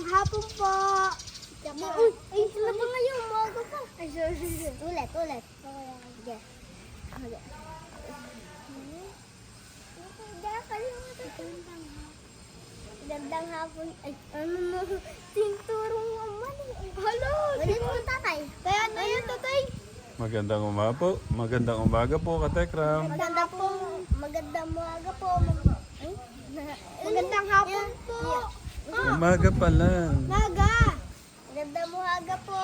Magandang hapon po. Tsaka, uy, ay, sila ba ngayon? Umaga pa. Ay, sorry, sorry. Ulit, ulit. Sige. Sige. Magandang hapon. Ay, ano mo? Tinturong naman eh. Hello! Ulit mo tatay. Kaya ano yun tatay? Magandang umaga po. Magandang umaga po, Katekram. Maganda po. Magandang umaga po. Mag- na- Magandang hapon po. Umaga pa lang. Maga. Magandang umaga po.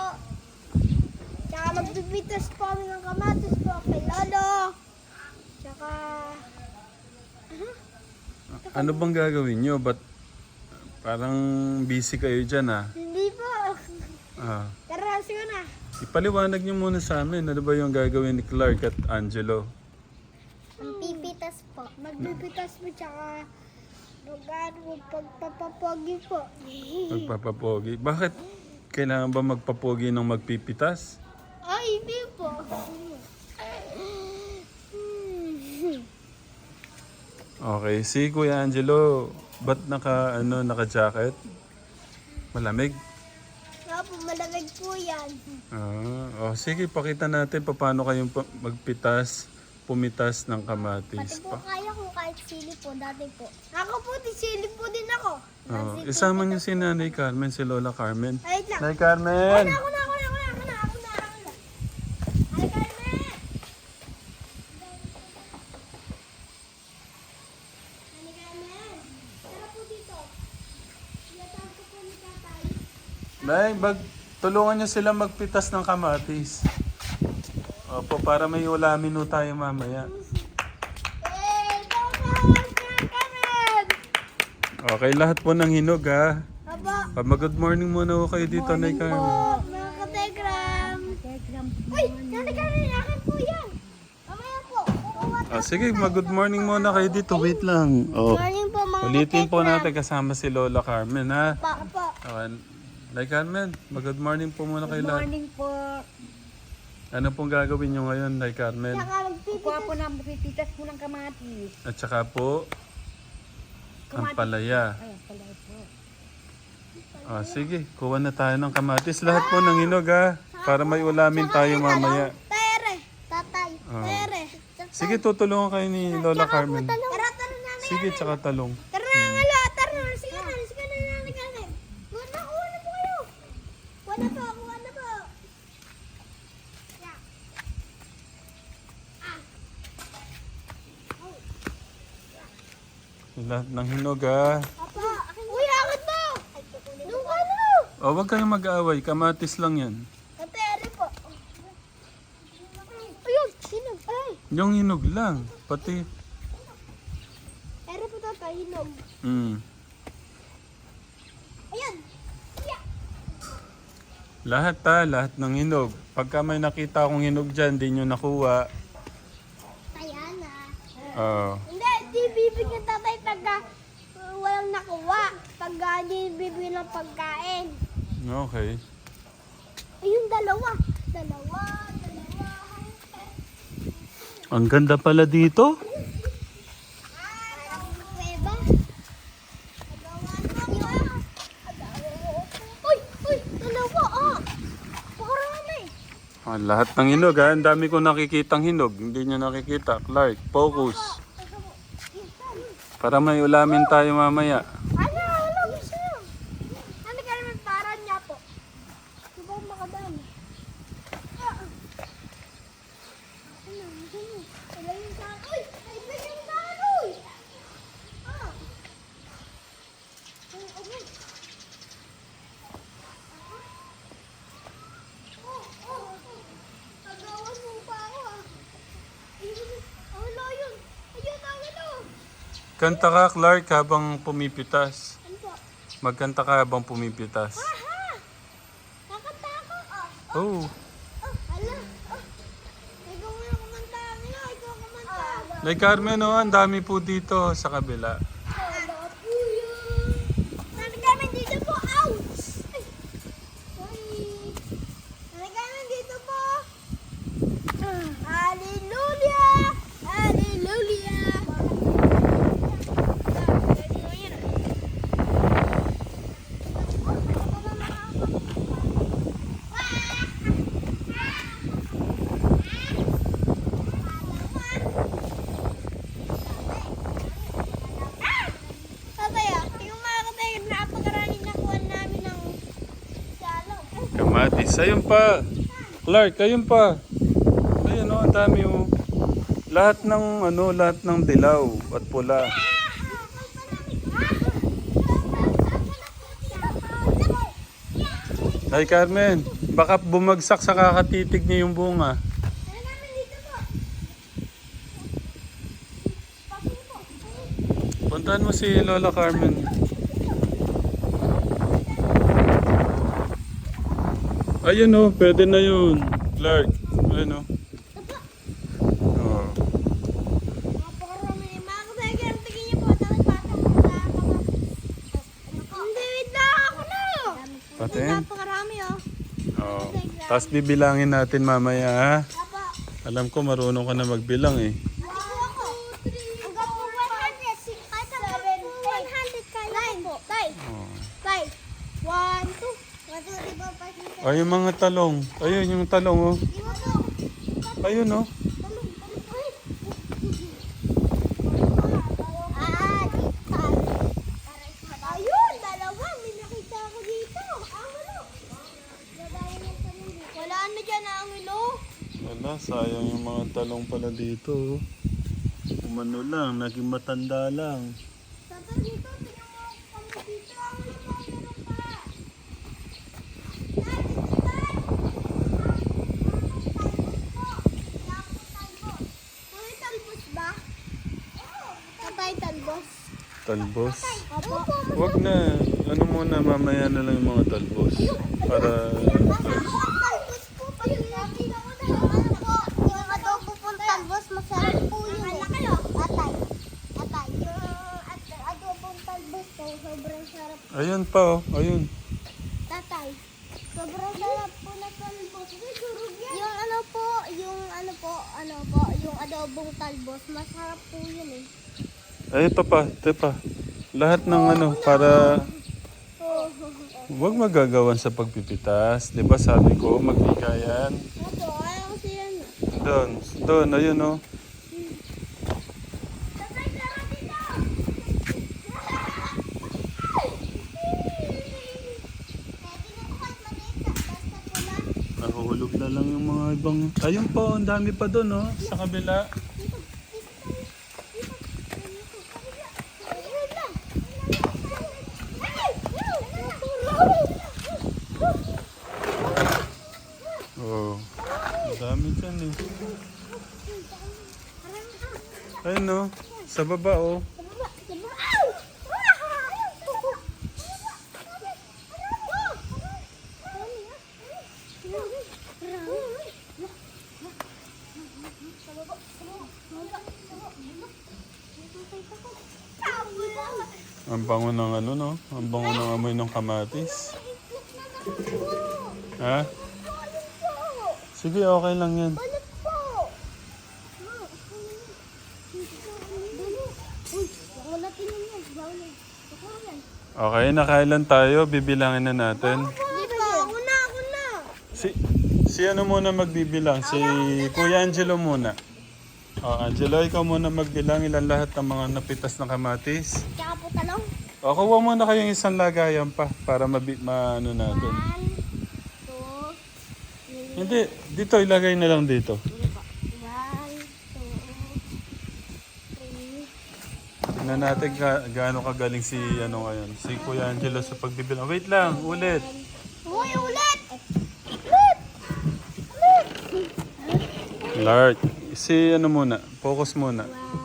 Tsaka magbibitas po kami ng kamatis po kay Lolo. Tsaka... Ano bang gagawin nyo? Ba't parang busy kayo dyan ah? Hindi po. ah. Tara, sige na. Ipaliwanag nyo muna sa amin. Ano ba yung gagawin ni Clark at Angelo? Magpipitas po. Magbibitas po tsaka mag-ano, pagpapapogi po. Magpapapogi. Bakit kailangan ba magpapogi ng magpipitas? Ay, hindi po. Okay, si Kuya Angelo, ba't naka, ano, naka-jacket? Malamig? Nga po, malamig po yan. Ah, oh, sige, pakita natin paano kayong magpitas, pumitas ng Pati kamatis po pa. kaya ko kahit sili po, dati po. Ako po, sili po din ako. Oh, isama niyo si Nanay Carmen, si Lola Carmen. Ay, lang. Nanay Carmen! Ako na, ako na, ako na, ako na, ako na, ako na. Ay, Carmen! Ay, Carmen! Tara po dito. Iyatang ko po ni tatay. Nay, bag, tulungan niyo sila magpitas ng kamatis. Opo, para may ulamin ho tayo mamaya. Okay, lahat po ng hinog ha. Aba, Pa mag-good morning muna ho kayo dito, Nay Carmen. po, mga kategram. Uy, Nanay Carmen, akin po yan. Mamaya po, kukuha Ah, sige, mag-good morning muna kayo dito. Wait lang. Oh. Morning po, mga Ulitin po natin kasama si Lola Carmen ha. Pa, po. Oh, Nay Carmen, mag-good morning po muna kayo lahat. Morning po. Ano pong gagawin nyo ngayon, Nay Carmen? Saka magpipitas. Kuha po na pipitas po ng kamatis. At saka po, ang palaya. Ay, pala po. Ah, sige, kuha na tayo ng kamatis. Lahat po ng hinog ha. Para may ulamin tayo mamaya. Tere, tatay, Ah. tere. Sige, tutulungan kayo ni Lola Carmen. Tara, tara na. Sige, tsaka talong. Tara na nga la, tara na. Sige na, sige na, nanay Carmen. Kuha na, kuha na po kayo. Kuha na po, kuha na po. Yeah. Lahat ng hinog. Apa, uy, akit mo. Ka na. O, huwag kayong mag-aaway. Kamatis lang yan. Tere po. Ayun, sino? Ay, Yung hinog lang. Pati, tere po tatay, hinog. mm. Ayan. Yeah. Lahat ha, lahat ng hinog. Pagka may nakita akong hinog dyan, di nyo nakuha. Kaya na. Oh. Hindi, di bibigyan tatay pagka uh, walang nakuha. Pagka di bibigyan ng pagkain. Okay. Ayun, dalawa. Dalawa, dalawa. Ang ganda pala dito. Ah, dalawa ah. Ah, lahat ng hinog ha. Ang dami ko nakikitang hinog. Hindi nyo nakikita. Clark, focus. Para may ulamin tayo mamaya. Ano, ano, gusto nyo? Ano ka naman parang niya po? Di ba makadami? Ah. Ano, ano? Wala yung sa Uy! Ay, may yung sa uy! Ah. Ay, okay. Oh, oh, oh. Agawan mo pa ako ah. Ayun, wala yun. Ayun, ayun, oh. Kanta ka, Clark, habang pumipitas. Ano? Magkanta ka habang pumipitas. Aha! Nakanta ako. Oh, Oh, oh. Oh. Kumanta. Nay Carmen, oh, ang dami po dito sa kabila. Ala po yun. Nani kami dito po. Ouch! Ay. Sorry. Nani kami dito po. Hallelujah! Hallelujah! Ah, ayun pa. Clark, ayun pa. Ayun oh, ang dami oh. Lahat ng ano, lahat ng dilaw at pula. Ay Carmen, baka bumagsak sa kakatitig niya yung bunga. Puntahan mo si Lola Carmen. Ayun oh, pwede na yun. Clark, ayun oh. Oh. Na. Patin? Napakarami oh. Oh. Tapos bibilangin natin mamaya ha. Alam ko marunong ka na magbilang eh. Hanggang po 100. Kahit hanggang po 100 kaya po. Tay. Oh. Tay. 1, 2. 1, 2, 3, 4, 5, 6, 7. Ay, yung mga talong. Ayun, yung talong oh. Ayun oh. Ah. Wala, sayang yung mga talong pala dito. oh. Umano lang, naging matanda lang. Tata, dito. Tingnan mo kami dito. Angulo po, meron pa. Tay, dito tay. May talbos ba? Tatay talbos. Talbos. Opo. Wag na. Ano muna, mamaya na lang mga talbos. Para... Talbos po pa yun. Ano po, yung adobo pong talbos, masarap po yun eh. Atay. Atay. Yung at- adobong talbos po, sobrang sarap. Ayun pa oh, ayun. Tatay. Sobrang sarap po na talbos. Yung ano po, yung ano po, ano po, yung adobong talbos, masarap po yun eh. Ay, ito pa, ito pa. Lahat ng ano, para... Oh. Huwag magagawan sa pagpipitas. Di ba sabi ko, magbigayan. Doon, doon, ayun oh. Po basta pula. Nahuhulog na lang yung mga ibang... Ayun pa, ang dami pa doon oh, sa kabila. Oh, ang dami dyan eh. Ayun oh, sa baba oh. Ang bango ng ano no? Ang bango ng amoy ng kamatis. Ha? Sige, okay lang yan. Okay, nakailan tayo? Bibilangin na natin. Ako na, ako na. Si, si ano muna magbibilang? Si Kuya Angelo muna. Oh, Angelo, ikaw muna magbilang ilan lahat ng mga napitas ng kamatis. Tsaka po talong. O, kuha muna kayong isang lagayan pa para mabi, maano natin. One, two, three. Hindi, dito ilagay na lang dito. One, two, three. Tingnan natin ga, gaano kagaling si ano ngayon, si Kuya Angelo sa pagbibilang. Wait lang, ulit. Uy, ulit! Ulit! Ulit! Lord, si ano muna, focus muna. One,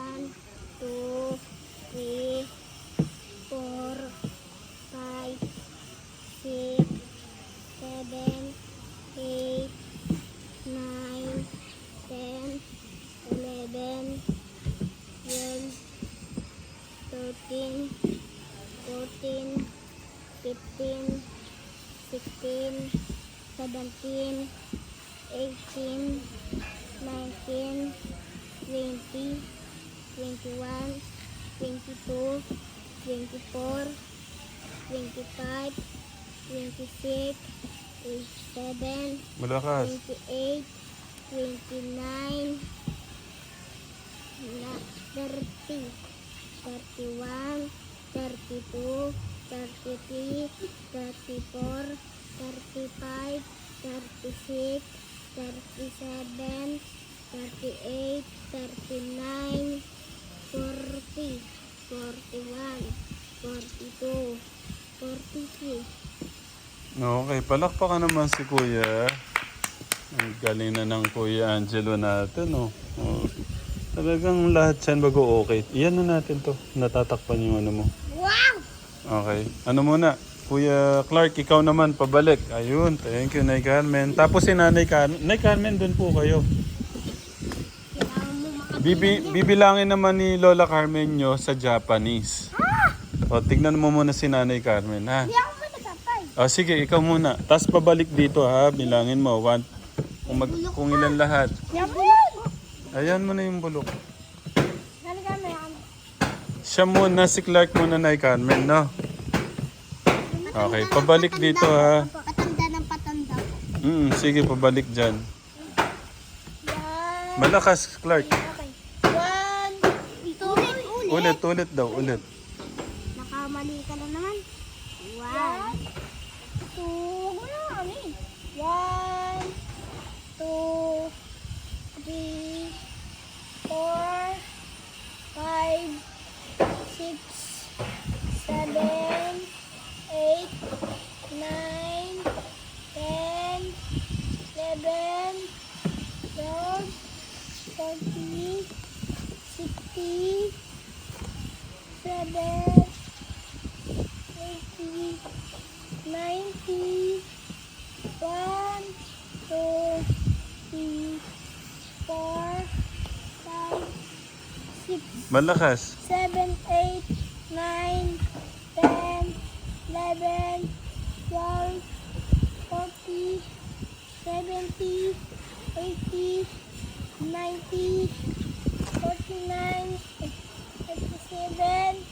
20, 21, 22, 24, 25, 26, 27, Malakas. 28, 29, 30, 31, 32, 33, 34, 35, 36, 37, 38, 39, 40, 41, 42, 43. Okay, palakpakan naman si Kuya. Ang galing na ng Kuya Angelo natin, oh. oh. Talagang lahat yan bago okay. Iyan na natin to. Natatakpan yung ano mo. Wow! Okay. Ano muna? Kuya Clark, ikaw naman, pabalik. Ayun, thank you, Nay Carmen. Tapos si Nanay Carmen. Nay Carmen, doon po kayo. Bibi, bibilangin naman ni Lola Carmen nyo sa Japanese. O, tignan mo muna si Nanay Carmen, ha? Hindi ako. O, sige, ikaw muna. Tapos pabalik dito, ha? Bilangin mo. One, kung, mag, kung ilan lahat. Yan! Ayan mo na yung bulok. Nalagyan mo yan. Siya muna, si Clark muna, Nay Carmen, no? Okay, pabalik dito, ha? Patanda ng patanda. Mm, sige, pabalik dyan. Yan. Malakas, Clark. Ulit. Ulit, daw, ulit. Nakamali ka na naman. One, two, ano eh. One, two, three, four, five, six, seven, eight, nine, ten, eleven, twelve, thirteen, sixteen, seven, eighty, ninety, one, two, three, four, five, six, Malakas. seven, eight, nine, ten, eleven, twelve, forty, seventy, eighty, ninety, forty-nine, thirty-seven,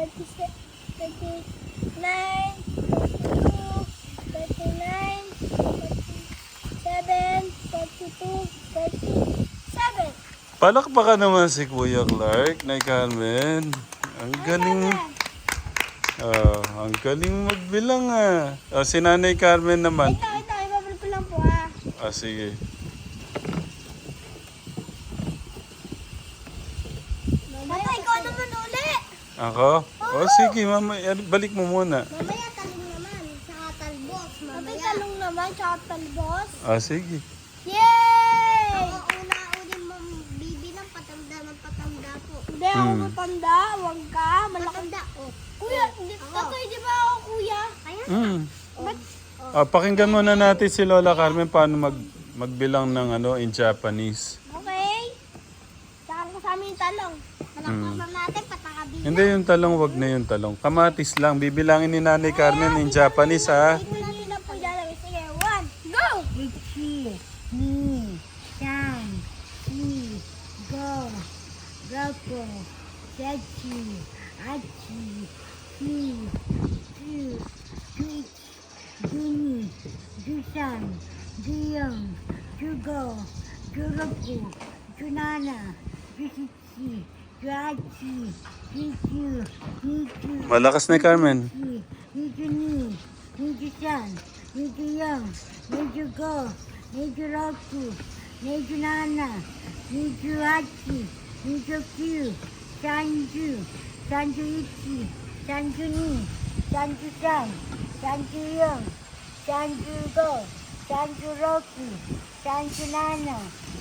thirty-se- thirty-nine, forty-two, thirty-nine, forty-seven, forty-two, forty-seven. Palakpakan naman si Kuya Clark, Nay Carmen. Ang galing. Ah, ang galing magbilang ah. Ah, si Nanay Carmen naman. Ito, ito, ibabalik ko lang po ah. Ah, sige. Tata, ikaw naman uli. Ako? Oh, sige, mama. yan, Balik mo muna. Mamaya talong naman, tsaka talbos. Mamaya. talong naman, tsaka talbos. Ah, sige. Yay! Ako una-unin mo bibilang patanda ng patanda po. Hindi ako Hmm. matanda, wag ka. Matanda, oh. Kuya, di, tatay, di ba ako kuya? Kaya? Mm. Ba't? Ah, pakinggan muna natin si Lola Carmen paano mag magbilang ng ano in Japanese. Hindi yung talong, wag na yung talong. Kamatis lang. Bibilangin ni Nanay Carmen in Japanese ha. Tingnan nyo na po dyan. Sige, one, go! Ichi, ni, san, i, go, roko, sechi, achi, ki, ju, juich, juni, jusan, juyong, jugo, juroku, junana, niju, Malakas na Carmen. Niju ni, niju san, niju yang, niju go, niju roku, niju nana, niju hachi, niju kyu, sanju, sanju ichi, sanju ni, sanju san, sanju yang, sanju go, sanju roku, sanju nana,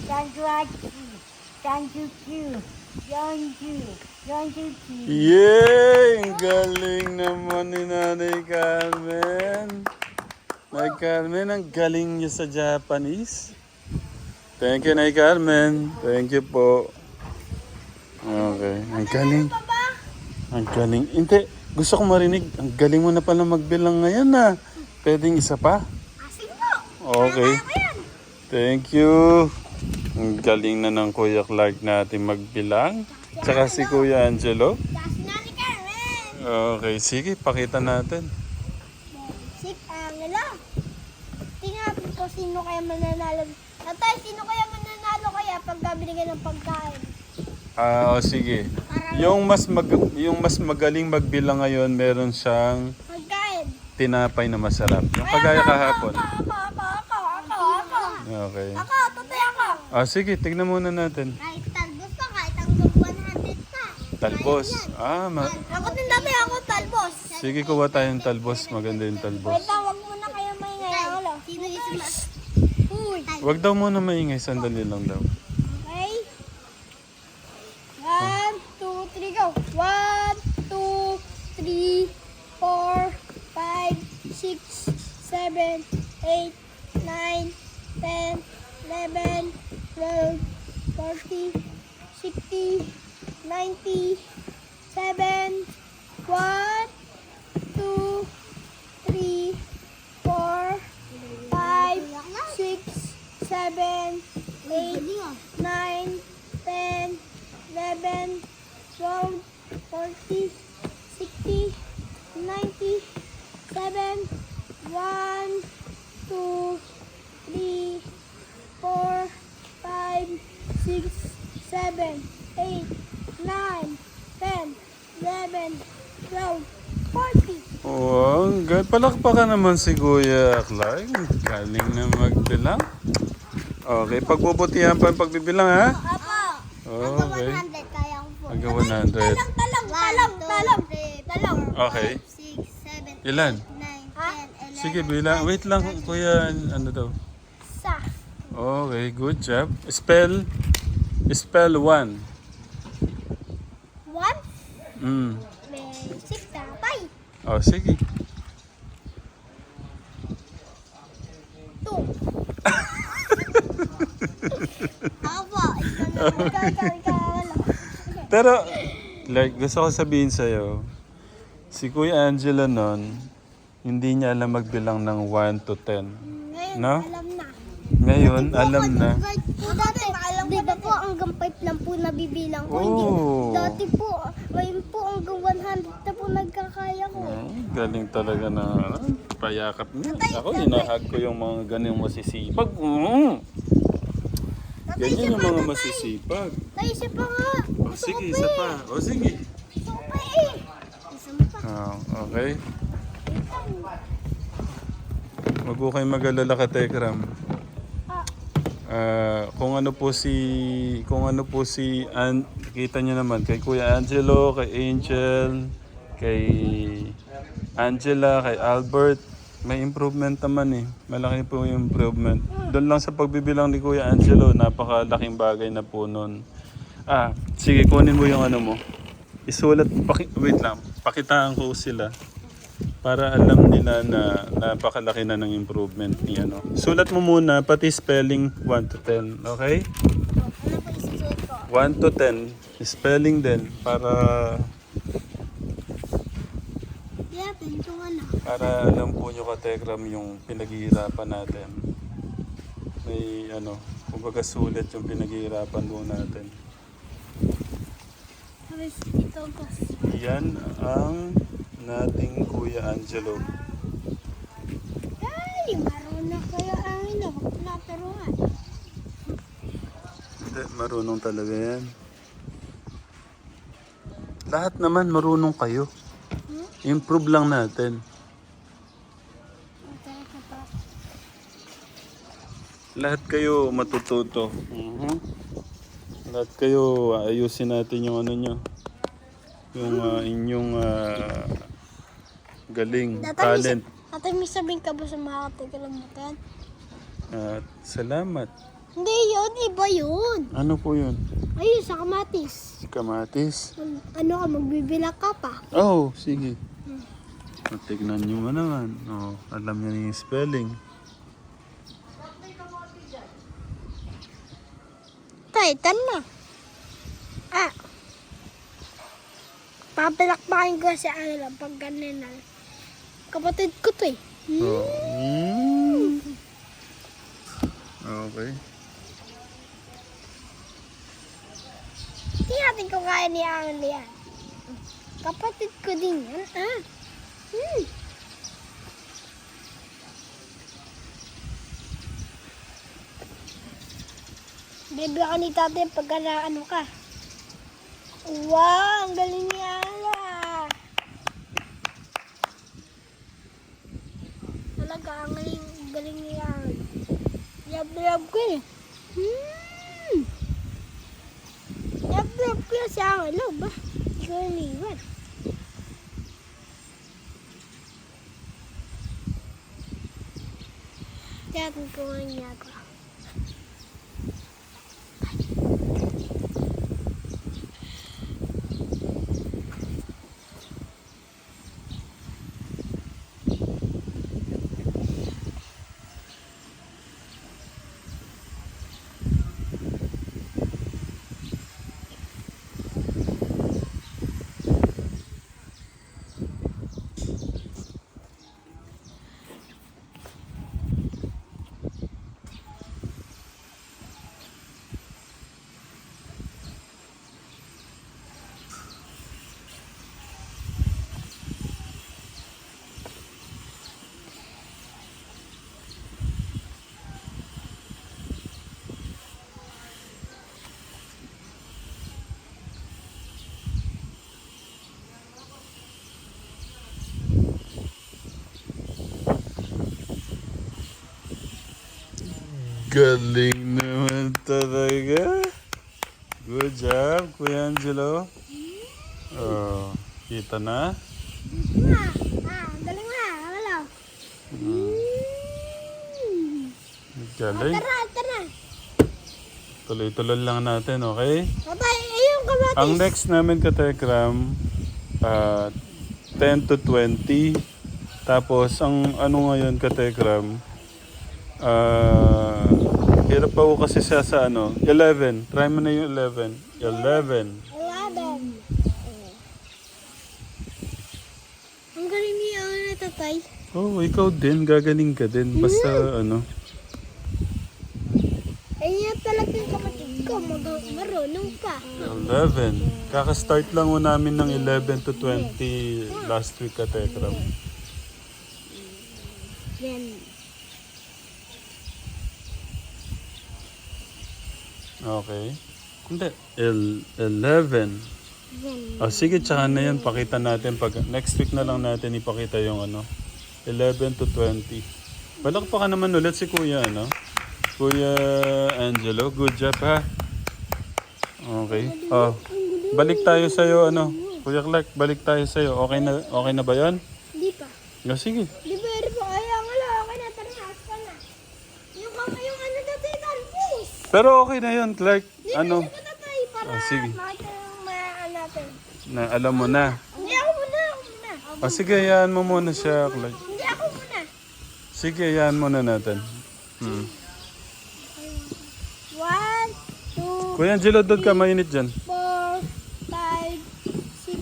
sanju hachi, sanju kyu, yonju ki. Yay! Ang galing naman ni Nanay Carmen. Nay Carmen, ang galing niyo sa Japanese. Thank you, Nay Carmen. Thank you po. Okay. Ang galing. Ang galing. Hindi. Gusto ko marinig. Ang galing mo na pala magbilang ngayon na. Pwedeng isa pa? Asing mo! Okay. Thank you. Ang galing na ng Kuya Clark natin magbilang. Tsaka si Kuya Angelo. Si! Okay, sige, pakita natin. Sip ang nila. Tingnan ko sino kaya mananalo. Tatay, sino kaya mananalo kaya pag binigyan ng pagkain? Ah, o sige. Yung mas mag yung mas magaling magbilang ngayon, meron siyang pagkain. tinapay na masarap. Yung kagaya kahapon. Ako, ako, ako, ako, ako. Okay. Ako. Ah, sige, tignan muna natin. Kahit talbos pa, kahit hanggang 100 pa. Talbos. Ah, ma- Ako din dami ako talbos. sige, kuha tayong talbos. Maganda yung talbos. Wait lang, wag muna kayo maingay. Ako Sino yung mas? Uy. Huwag daw muna maingay. Sandali lang daw. Okay. One, two, three, go. One, two, three, four, five, six, seven, eight, nine, ten, eleven, twelve, forty, sixty, ninety, seven, one, two, three, four, five, six, seven, eight, nine, ten, eleven, twelve, forty, sixty, ninety, seven, one, two, three, four, five, six, seven, eight, nine, ten, eleven, twelve, forty. Oh, ang ga- palakpakan naman si Kuya Clark. Galing na magbilang. Okay, pagbubutihan pa yung pagbibilang ha? Apo. Okay. 100 kaya ko po. Hanggang 100. Talang, talang, talang, talang, talang. Okay. 6, 7, Ilan? 9, 10, 11, Sige, bilang. Wait lang, Kuya. Ano daw? sa. Okay, good job. Spell. Spell 1. 1, Mm. may 6 tapay. Oh, sige. 2. Ako po, ikaw na. Ikaw, ikaw, ikaw. wala. Pero, like, gusto ko sabihin sa'yo, si Kuya Angela nun, hindi niya alam magbilang ng 1 to 10. Ngayon, No? alam na. Ngayon, alam na. Po dati, di ba po hanggang 5 lang po nabibilang ko. Hindi. Oh. Dati po, ngayon po hanggang 100 na po nagkakaya ko. Oh, galing talaga na ano, payakap niya. Ako, inahag ko yung mga ganyung masisipag. Mm. Ganyan yung mga masisipag. Tay, isa pa nga. Oh, sige, isa pa. O sige. Ko pa eh. Isa pa. Oh, okay. Huwag ko kayo mag-alala ka, Tekram. Ah, kung ano po si kung ano po si An kita niyo naman kay Kuya Angelo, kay Angel, kay Angela, kay Albert, may improvement naman eh. Malaki po yung improvement. Doon lang sa pagbibilang ni Kuya Angelo, napakalaking bagay na po nun. Ah, sige, kunin mo yung ano mo. Isulat, paki, wait lang, pakitaan ko sila para alam nila na napakalaki na ng improvement ni ano. Sulat mo muna pati spelling 1 to 10, okay? Ano po isusunod ko? 1 to 10, spelling din para Yeah, pinto nga na. Para alam po nyo katekram yung pinaghihirapan natin. May ano, kumbaga sulit yung pinaghihirapan po natin. Yan ang nating Kuya Angelo. Ay, marunong kaya ang ino. Naturuan. Hindi, marunong talaga yan. Lahat naman marunong kayo. Improve lang natin. Lahat kayo matututo. Mhm. Lahat kayo ayusin natin yung ano nyo. Yung ah, inyong ah, galing, talent. Ate, may sabihin ka ba sa mga katigalamutan? At salamat. Hindi yun, iba yun. Ano po yun? Ayun, sa kamatis. Kamatis? Ano ka, magbibilang ka pa. Oh, sige. Tignan nyo mo naman. Oh, alam niya na yung spelling. Tay, tan mo. Ah. Papilakpakin ko si ano lang pag ganun na. Kapatid ko to eh. Oh. Mm. Okay. Hindi natin ko kaya ni yan. Kapatid ko din yan. Ah. Hmm. Bebe ako ni tatay pag na ano ka. Wow, ang galing ni Ala. talaga ang galing, galing niya. Love-love ko eh. Hmm. Love-love ko yan sa akin. Love ba? Ko. Kaya kung ko niya ako. Galing naman talaga. Good job, Kuya Angelo. Oh, kita na? Ah, galing na. Wala. Hmm. Galing. Tara, tara. Tuloy-tuloy lang natin, okay? Ayun kamatis. Ang next namin ka Tekram, ah, 10 to 20. Tapos, ang ano ngayon ka Tekram, ah, hirap pa ko kasi siya sa ano, 11. Try mo na yung 11. 11. Eleven. Ang galing niya ang natatay. Oh, ikaw din. Gagaling ka din. Basta ano. Ay, niya talaga yung kapatid ko. Mag marunong pa. 11. Kaka-start lang mo namin ng 11 to 20 last week ka Tekram. Yan. Okay. Hindi. El 11. Yan. Ah, sige, tsaka na yan. Pakita natin. Pag, next week na lang natin ipakita yung ano. 11 to 20. Balak pa ka naman ulit si Kuya, ano? Kuya Angelo, good job ha. Okay. Oh, balik tayo sa'yo, ano? Kuya Clark, balik tayo sa'yo. Okay na, okay na ba yan? Di pa. Yeah, sige. Di ba, di ba? Ay, ang ala. Okay na, tara na. Aspa na. Yung, yung ano tatay, talpus. Pero okay na yun, Clark. Ano? Di ba tatay? Para Oh, sige. makita yung mayaan natin. Na, alam mo na. Hindi ako muna, ako muna. Ah, sige, hayaan mo muna siya, Clark. Hindi ako muna. Sige, hayaan muna natin. Hmm. One, two, Kuya Angelo, doon ka mainit dyan. four, five, six,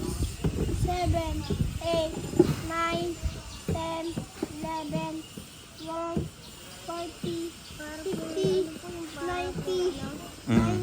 seven, eight, nine, ten, eleven, twelve, forty, fifty, 嗯。